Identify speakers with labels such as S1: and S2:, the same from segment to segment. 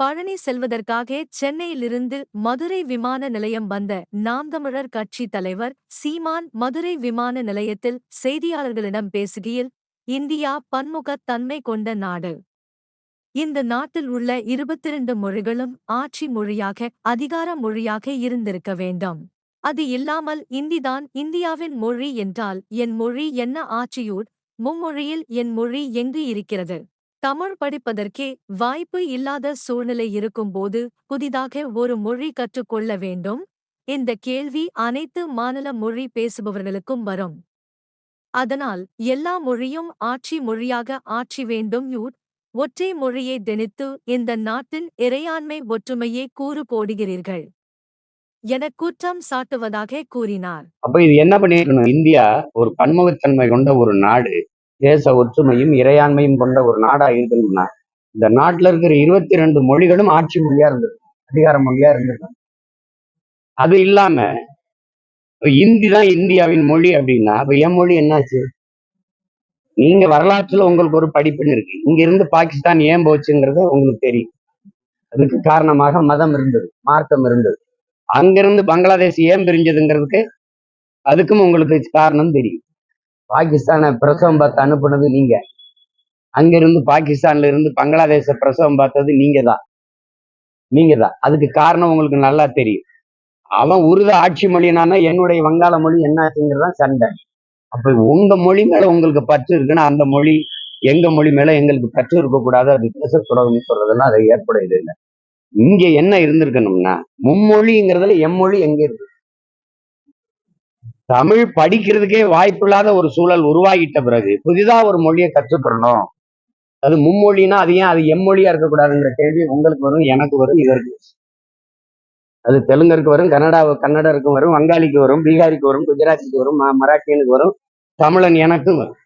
S1: பழனி செல்வதற்காக சென்னையிலிருந்து மதுரை விமான நிலையம் வந்த நாம் தமிழர் கட்சி தலைவர் சீமான் மதுரை விமான நிலையத்தில் செய்தியாளர்களிடம் பேசுகையில் இந்தியா பன்முகத் தன்மை கொண்ட நாடு. இந்த நாட்டில் உள்ள இருபத்திரண்டு மொழிகளும் ஆட்சி மொழியாக அதிகார மொழியாக இருந்திருக்க வேண்டும். அது இல்லாமல் இந்திதான் இந்தியாவின் மொழி என்றால் என் மொழி என்ன ஆட்சியூர் மும்மொழியில் என் மொழி எங்கு இருக்கிறது? தமிழ் படிப்பதற்கே வாய்ப்பு இல்லாத சூழ்நிலை இருக்கும்போது புதிதாக ஒரு மொழி கற்றுக்கொள்ள வேண்டும். இந்த கேள்வி அனைத்து மாநில மொழி பேசுபவர்களுக்கும் வரும். அதனால் எல்லா மொழியும் ஆட்சி மொழியாக ஆட்சி வேண்டும். யூர் ஒற்றை மொழியை திணித்து இந்த நாட்டின் இறையாண்மை ஒற்றுமையை கூறு போடுகிறீர்கள். என குற்றம் சாட்டுவதாக கூறினார்.
S2: அப்ப இது என்ன பண்ணிருக்கணும்? இந்தியா ஒரு பன்முகத்தன்மை கொண்ட ஒரு நாடு. தேச ஒற்றுமையும் இறையாண்மையும் கொண்ட ஒரு நாடா இருக்கணும்னா இந்த நாட்டுல இருக்கிற இருபத்தி ரெண்டு மொழிகளும் ஆட்சி மொழியா இருந்தது அதிகார மொழியா இருந்தது அது இல்லாம இந்தி தான் இந்தியாவின் மொழி அப்படின்னா அப்ப என் மொழி என்னாச்சு? நீங்க வரலாற்றுல உங்களுக்கு ஒரு படிப்புன்னு இருக்கு. இங்க இருந்து பாகிஸ்தான் ஏன் போச்சுங்கிறது உங்களுக்கு தெரியும். அதுக்கு காரணமாக மதம் இருந்தது மார்க்கம் இருந்தது. அங்கிருந்து பங்களாதேஷ் ஏன் பிரிஞ்சதுங்கிறதுக்கு அதுக்கும் உங்களுக்கு காரணம் தெரியும். பாகிஸ்தானை பிரசவம் பார்த்து அனுப்புனது நீங்க. அங்கிருந்து பாகிஸ்தான்ல இருந்து பங்களாதேச பிரசவம் பார்த்தது நீங்க தான். நீங்க தான். அதுக்கு காரணம் உங்களுக்கு நல்லா தெரியும். அவன் உருத ஆட்சி மொழினானா என்னுடைய வங்காள மொழி என்னாச்சுங்கிறதா சண்டை. அப்ப உங்க மொழி மேல உங்களுக்கு பற்று இருக்குன்னா அந்த மொழி எங்க மொழி மேல எங்களுக்கு பற்று இருக்கக்கூடாது அது பேசக்கூடாதுன்னு சொல்றதுன்னா அது ஏற்புடையது இல்லை. இங்க என்ன இருந்திருக்கணும்னா மும்மொழிங்கிறதுல எம்மொழி எங்க இருக்கு? தமிழ் படிக்கிறதுக்கே வாய்ப்பில்லாத ஒரு சூழல் உருவாகிட்ட பிறகு புதிதா ஒரு மொழியை கற்றுக்கிறணும் அது மும்மொழினா அது ஏன் அது எம்மொழியா இருக்கக்கூடாதுங்கிற கேள்வி உங்களுக்கு வரும் எனக்கு வரும் இதற்கு அது தெலுங்கருக்கு வரும் கன்னடா கன்னடருக்கு வரும் வங்காளிக்கு வரும் பீகாரிக்கு வரும் குஜராத்திக்கு வரும் மராட்டியனுக்கு வரும் தமிழன் எனக்கும் வரும்.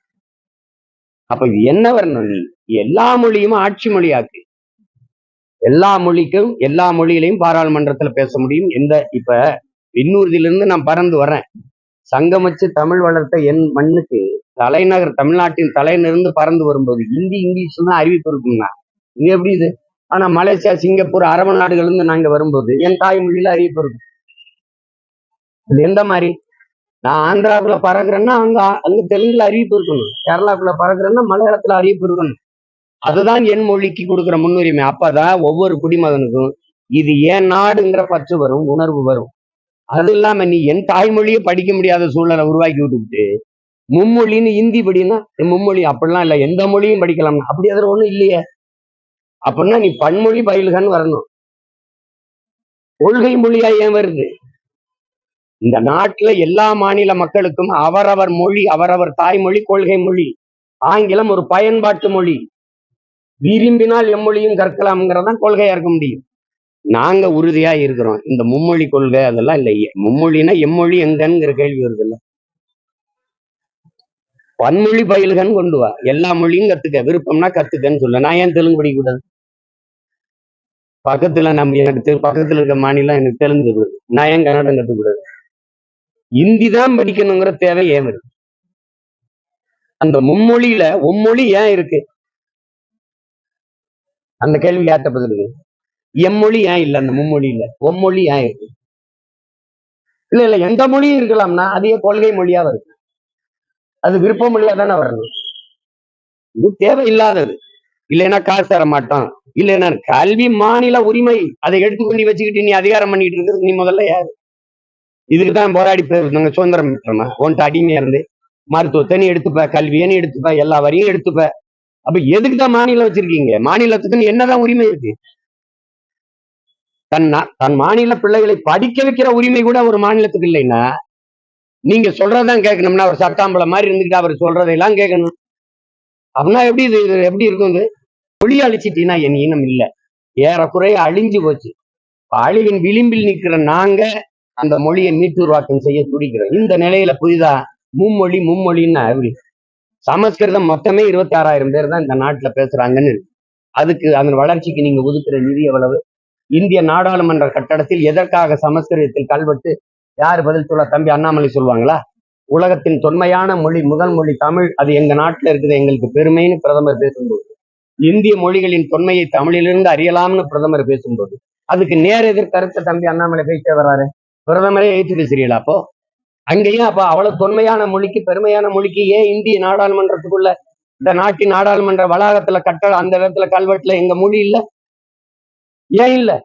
S2: அப்ப இது என்ன வரணும் நீ எல்லா மொழியும் ஆட்சி மொழியாக்கு. எல்லா மொழிக்கும் எல்லா மொழியிலையும் பாராளுமன்றத்துல பேச முடியும். எந்த இப்ப விண்ணூர்தியிலிருந்து நான் பறந்து வரேன் சங்கமிச்சு தமிழ் வளர்த்த என் மண்ணுக்கு தலைநகர் தமிழ்நாட்டின் தலைநிருந்து பறந்து வரும்போது ஹிந்தி இங்கிலீஷ் தான் அறிவிப்பு இருக்குங்கண்ணா இது எப்படி இது? ஆனா மலேசியா சிங்கப்பூர் அரபு நாடுகள்ல இருந்து நாங்க வரும்போது என் தாய்மொழியில அறிவிப்பு இருக்கும். இது எந்த மாதிரி? நான் ஆந்திராவுல பறக்குறேன்னா அங்க அங்க தெலுங்குல அறிவிப்பு இருக்கணும். கேரளாக்குள்ள பறக்குறேன்னா மலையாளத்துல அறிவிப்பு இருக்கணும். அதுதான் என் மொழிக்கு கொடுக்குற முன்னுரிமை. அப்பதான் ஒவ்வொரு குடிமகனுக்கும் இது ஏன் நாடுங்கிற பற்று வரும் உணர்வு வரும். அது இல்லாம நீ என் தாய்மொழியை படிக்க முடியாத சூழலை உருவாக்கி விட்டுட்டு மும்மொழின்னு ஹிந்தி படினா மும்மொழி அப்படிலாம் இல்லை எந்த மொழியும் படிக்கலாம் அப்படி அதில் ஒண்ணும் இல்லையே. அப்படின்னா நீ பன்மொழி பயில்கன்னு வரணும். கொள்கை மொழியா ஏன் வருது? இந்த நாட்டுல எல்லா மாநில மக்களுக்கும் அவரவர் மொழி அவரவர் தாய்மொழி கொள்கை மொழி. ஆங்கிலம் ஒரு பயன்பாட்டு மொழி. விரும்பினால் எம்மொழியும் கற்கலாம்ங்கிறதான் கொள்கையா இருக்க முடியும். நாங்க உறுதியா இருக்கிறோம். இந்த மும்மொழி கொள்கை அதெல்லாம் இல்லை. மும்மொழினா எம்மொழி எங்கங்கிற கேள்வி வருது இல்ல. பன்மொழி பயில்கன்னு கொண்டு வா. எல்லா மொழியும் கத்துக்க. விருப்பம்னா கத்துக்கன்னு சொல்ல. நான் ஏன் தெலுங்கு படிக்க கூடாது பக்கத்துல நம்ம எனக்கு பக்கத்துல இருக்க மாநிலம் எனக்கு தெலுங்கு இருக்குது நான் ஏன் கன்னடம் கத்துக்கூடாது இந்தி தான் படிக்கணுங்கிற தேவை ஏன் இருக்கு அந்த மும்மொழியில உம்மொழி ஏன் இருக்கு? அந்த கேள்வி யார்கிட்ட பதில் எம்மொழி ஏன் இல்லை? அந்த மும்மொழியில ஒம்மொழி ஏன் இருக்கு இல்ல இல்ல எந்த மொழியும் இருக்கலாம்னா அதே கொள்கை மொழியா வருது அது விருப்ப மொழியா தானே வரணும் இது தேவையில்லாதது. இல்லைன்னா காசு தர மாட்டோம். இல்லைன்னா கல்வி மாநில உரிமை. அதை எடுத்துக்கொண்டு வச்சுக்கிட்டு நீ அதிகாரம் பண்ணிட்டு இருக்கிறது நீ முதல்ல யாரு? இதுக்கு தான் போராடி போயிருந்தாங்க சுதந்திரம் பெற்றோமா? உன்ட்டு அடிமையா இருந்து மருத்துவத்தை நீ எடுத்துப்ப கல்வியை நீ எடுத்துப்ப எல்லா வரையும் எடுத்துப்ப. அப்ப எதுக்கு தான் மாநிலம் வச்சிருக்கீங்க? மாநிலத்துக்கு என்னதான் உரிமை இருக்கு? தன் தன் மாநில பிள்ளைகளை படிக்க வைக்கிற உரிமை கூட ஒரு மாநிலத்துக்கு இல்லைன்னா நீங்க சொல்றதான் கேட்கணும்னா அவர் சட்டாம்பளை மாதிரி இருந்துக்கிட்டு அவர் சொல்றதையெல்லாம் கேட்கணும். அப்படின்னா எப்படி இது இது எப்படி இருக்கும் இது? மொழி அழிச்சிட்டீங்கன்னா என் இனம் இல்லை. ஏறக்குறைய அழிஞ்சு போச்சு. அழிவின் விளிம்பில் நிற்கிற நாங்க அந்த மொழியை மீட்டுருவாக்கம் செய்ய துடிக்கிறோம். இந்த நிலையில புதிதா மும்மொழி மும்மொழின்னா எப்படி? சமஸ்கிருதம் மொத்தமே இருபத்தி ஆறாயிரம் பேர் தான் இந்த நாட்டுல பேசுறாங்கன்னு. அதுக்கு அதன் வளர்ச்சிக்கு நீங்க ஒதுக்குற நிதி எவ்வளவு? இந்திய நாடாளுமன்ற கட்டடத்தில் எதற்காக சமஸ்கிருதத்தில் கல்வெட்டு யார் பதில் சொல்ல? தம்பி அண்ணாமலை சொல்லுவாங்களா? உலகத்தின் தொன்மையான மொழி முதல் மொழி தமிழ். அது எங்க நாட்டுல இருக்குது எங்களுக்கு பெருமைன்னு பிரதமர் பேசும்போது. இந்திய மொழிகளின் தொன்மையை தமிழிலிருந்து அறியலாம்னு பிரதமர் பேசும்போது. அதுக்கு நேர் எதிர் கருத்தை தம்பி அண்ணாமலை பேச வர்றாரு. பிரதமரே ஏற்று பேசுறீங்களா அப்போ? அங்கேயும் அப்போ அவ்வளவு தொன்மையான மொழிக்கு பெருமையான மொழிக்கு ஏன் இந்திய நாடாளுமன்றத்துக்குள்ள இந்த நாட்டின் நாடாளுமன்ற வளாகத்துல கட்டட அந்த இடத்துல கல்வெட்டுல எங்க மொழி இல்ல? ஏன் இல்ல?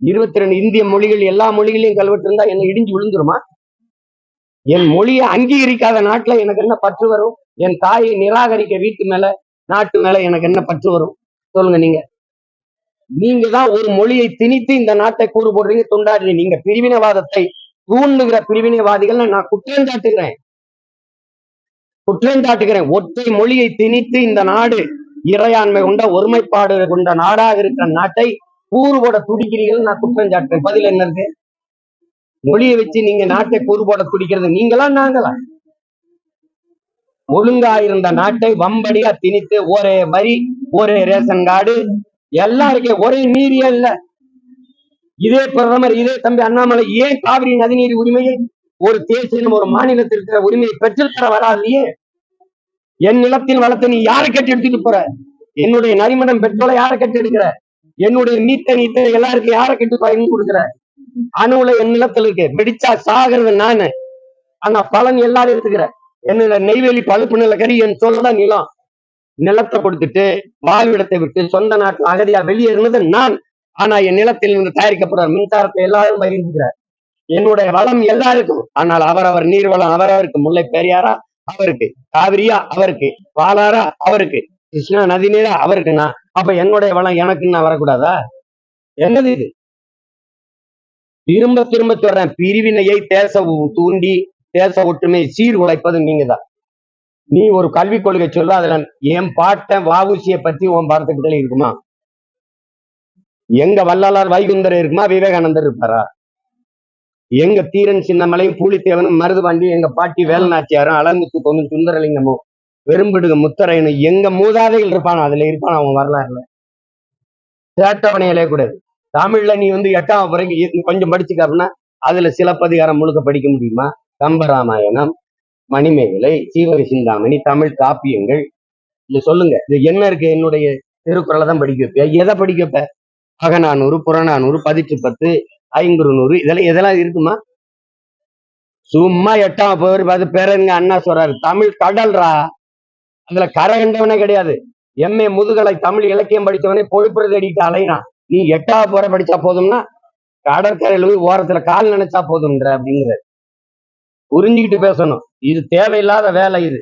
S2: இருபத்தி ரெண்டு இந்திய மொழிகள் எல்லா மொழிகளையும் கல்வெட்டு இருந்தா என்ன இடிஞ்சு விழுந்துருமா? என் மொழியை அங்கீகரிக்காத நாட்டுல எனக்கு என்ன பற்று வரும்? என் தாயை நிராகரிக்க வீட்டு மேல நாட்டு மேல எனக்கு என்ன பற்று வரும்? சொல்லுங்க நீங்க. நீங்க தான் ஒரு மொழியை திணித்து இந்த நாட்டை கூறு போடுறீங்க துண்டாடுறீங்க. நீங்க பிரிவினைவாதத்தை தூண்டுகிற பிரிவினைவாதிகள் நான் குற்றம் சாட்டுகிறேன். குற்றம் சாட்டுகிறேன். ஒற்றை மொழியை திணித்து இந்த நாடு இறையாண்மை கொண்ட ஒருமைப்பாடு கொண்ட நாடாக இருக்கிற நாட்டை கூறு போட துடிக்கிறீர்கள் நான் குற்றம் சாட்டுறேன். பதில் என்ன இருக்கு மொழியை வச்சு நீங்க நாட்டை கூறு போட துடிக்கிறது நீங்களா நாங்களா? ஒழுங்கா இருந்த நாட்டை வம்படியா திணித்து ஒரே வரி ஒரே ரேஷன் கார்டு எல்லாருக்கும் ஒரே நீரியே இல்ல இதே பிரதமர் இதே தம்பி அண்ணாமலை ஏன் காவிரி நதிநீர் உரிமையை ஒரு தேசியம் ஒரு மாநிலத்தில் இருக்கிற உரிமையை பெற்றுத்தர வராதையே? என் நிலத்தின் வளத்தை நீ யாரை கட்டி எடுத்துட்டு போற? என்னுடைய நரிமடம் பெட்ரோலை யாரை கட்டி எடுக்கிற? என்னுடைய நீத்த நீத்த எல்லாருக்கும் யார கட்டி பயன் கொடுக்குற அணுவுல என் நிலத்துல இருக்கு. வெடிச்சா சாகிறது நானு. ஆனா பலன் எல்லாரும் எடுத்துக்கிற என்னோட நெய்வேலி பழுப்பு நிலக்கரி என் சொல்ல நிலம். நிலத்தை கொடுத்துட்டு வாழ்விடத்தை விட்டு சொந்த நாட்டில் அகதியா வெளியேறினது நான். ஆனா என் நிலத்தில் இருந்து தயாரிக்கப்படுற மின்சாரத்தை எல்லாரும் பகிர்ந்துக்கிறார் என்னுடைய வளம் எல்லாருக்கும். ஆனால் அவரவர் நீர்வளம் அவரவருக்கு முல்லை பெரியாரா? அவருக்கு. காவிரியா? அவருக்கு. பாலாரா அவருக்கு. கிருஷ்ணா நதி நீரா அவருக்குண்ணா. அப்ப என்னுடைய வளம் எனக்குன்னா வரக்கூடாதா? என்னது இது? திரும்ப திரும்ப சொல்றேன். பிரிவினையை தேச தூண்டி தேச ஒற்றுமை உழைப்பது நீங்க தான் நீ ஒரு கல்விக் கொள்கை சொல்ல அதுல என் பாட்டன் வாவூசியை பத்தி உன் பாடத்துக்கிட்ட இருக்குமா? எங்க வள்ளலார் வைகுந்தர் இருக்குமா? விவேகானந்தர் இருப்பாரா? எங்க தீரன் சின்னமலையும் பூலித்தேவனும் மருதுபாண்டி எங்க பாட்டி வேலநாச்சியாரும் அலங்குத்து பொண்ணு சுந்தரலிங்கமும் வெறும்பிடுக முத்தரையனும் எங்க மூதாதைகள் இருப்பானோ அதுல இருப்பான் அவன் வரலாறுல. சேட்டவனையிலே கூடாது. தமிழ்ல நீ வந்து எட்டாம் வரைக்கும் கொஞ்சம் படிச்சுக்க அப்படின்னா அதுல சிலப்பதிகாரம் முழுக்க படிக்க முடியுமா? கம்பராமாயணம் மணிமேகலை சீவக சிந்தாமணி தமிழ் காப்பியங்கள். இது சொல்லுங்க இது என்ன இருக்கு? என்னுடைய திருக்குறளை தான் படிக்க வைப்பியா எதை படிக்க வைப்ப? அகநானூறு புறநானூறு பதிற்று பத்து ஐங்குறுநூறு இதெல்லாம் இதெல்லாம் இருக்குமா? சும்மா எட்டாம் பேர் பார்த்து பேரங்க அண்ணா சொல்றாரு தமிழ் கடல்ரா. அதுல கரை கண்டவனே கிடையாது எம்ஏ முதுகலை தமிழ் இலக்கியம் படித்தவனே பொழுப்புற தேடிட்டு அலைகிறான் நீ எட்டாவது போற படிச்சா போதும்னா கடற்கரையில போய் ஓரத்துல கால் நினைச்சா போதும்ன்ற அப்படிங்கிற புரிஞ்சுக்கிட்டு பேசணும். இது தேவையில்லாத வேலை இது.